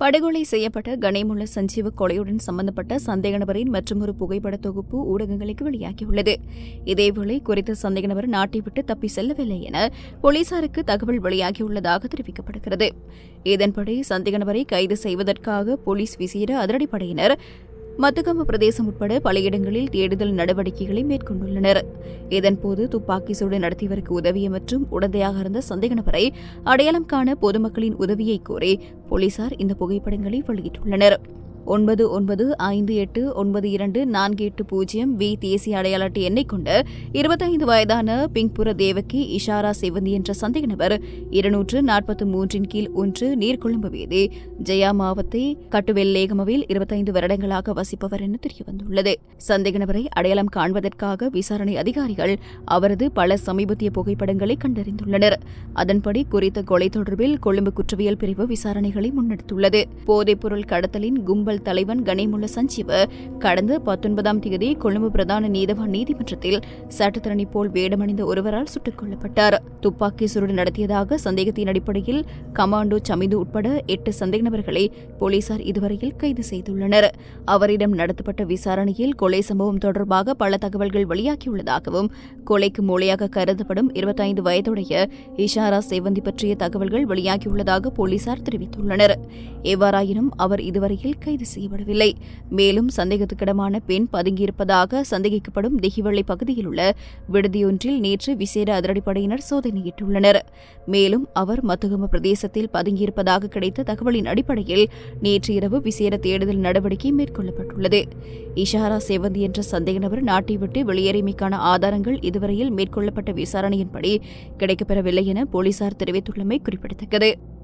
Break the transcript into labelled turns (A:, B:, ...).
A: படுகொலை செய்யப்பட்ட கணேமுள்ள சஞ்சீவ கொலையுடன் சம்பந்தப்பட்ட சந்தேக நபரின் மற்றொரு புகைப்பட தொகுப்பு ஊடகங்களுக்கு வெளியாகியுள்ளது. இதேவேளை குறித்த சந்தேக நபர் நாட்டை விட்டு தப்பி செல்லவில்லை என போலீசாருக்கு தகவல் வெளியாகியுள்ளதாக தெரிவிக்கப்படுகிறது. இதன்படி சந்தேக நபரை கைது செய்வதற்காக போலீஸ் விசேட அதிரடிப்படையினர் மத்துகம பிரதேசம் உட்பட பல இடங்களில் தேடுதல் நடவடிக்கைகளை மேற்கொண்டுள்ளனர். இதன்போது துப்பாக்கி சூடு நடத்தியவருக்கு உதவிய மற்றும் உடந்தையாக இருந்த சந்தேக நபரை அடையாளம் காண பொதுமக்களின் உதவியை கோரி போலீசார் இந்த புகைப்படங்களை வெளியிட்டுள்ளனர். ஒன்பது ஒன்பது ஐந்து எட்டு ஒன்பது இரண்டு நான்கு எட்டு பூஜ்ஜியம் வி தேசிய அடையாள அட்டை எண்ணை கொண்ட இருபத்தைந்து வயதான பிங்புர தேவகி இஷாரா செவந்தி என்ற சந்தேக நபர் இருநூற்று நாற்பத்தி மூன்றின் கீழ் ஒன்று நீர்கொழும்பு வீதி ஜெயா மாவத்தை கட்டுவெல் லேகமவில் இருபத்தைந்து வருடங்களாக வசிப்பவர் என தெரியவந்துள்ளது. சந்தேக நபரை அடையாளம் காண்பதற்காக விசாரணை அதிகாரிகள் அவரது பல சமீபத்திய புகைப்படங்களை கண்டறிந்துள்ளனர். அதன்படி குறித்த கொலை தொடர்பில் கொழும்பு குற்றவியல் பிரிவு விசாரணைகளை முன்னெடுத்துள்ளது. போதைப்பொருள் கடத்தலின் கும்பல் தலைவன் கணேமுள்ள சஞ்சீவ். கடந்த பத்தொன்பதாம் தேதி கொழும்பு பிரதான நீதவான் நீதிமன்றத்தில் சட்டத்திரணி போல் வேடமணிந்த ஒருவரால் சுட்டுக் கொல்லப்பட்டார். துப்பாக்கி சூடு நடத்தியதாக சந்தேகத்தின் அடிப்படையில் கமாண்டோ சமிது உட்பட எட்டு சந்தேக நபர்களை போலீசார் இதுவரையில் கைது செய்துள்ளனர். அவரிடம் நடத்தப்பட்ட விசாரணையில் கொலை சம்பவம் தொடர்பாக பல தகவல்கள் வெளியாகியுள்ளதாகவும் கொலைக்கு மூளையாக கருதப்படும் இருபத்தைந்து வயதுடைய இஷாரா சேவந்தி பற்றிய தகவல்கள் வெளியாகியுள்ளதாக போலீசார் தெரிவித்துள்ளனர். எவ்வாறாயினும் அவர் இதுவரையில் கைது கைது செய்யப்படவில்லை. மேலும் சந்தேகத்துக்கிடமான பெண் பதுங்கியிருப்பதாக சந்தேகிக்கப்படும் திகிவள்ளி பகுதியில் உள்ள விடுதியொன்றில் நேற்று விசேட அதிரடிப்படையினர் சோதனையிட்டுள்ளனர். மேலும் அவர் மத்துகம பிரதேசத்தில் பதுங்கியிருப்பதாக கிடைத்த தகவலின் அடிப்படையில் நேற்று இரவு விசேட தேடுதல் நடவடிக்கை மேற்கொள்ளப்பட்டுள்ளது. இஷாரா சேவந்தி என்ற சந்தேக நபர் நாட்டை விட்டு வெளியேறியமைக்கான ஆதாரங்கள் இதுவரையில் மேற்கொள்ளப்பட்ட விசாரணையின்படி கிடைக்கப்பெறவில்லை என போலீசார் தெரிவித்துள்ளமை குறிப்பிடத்தக்கது.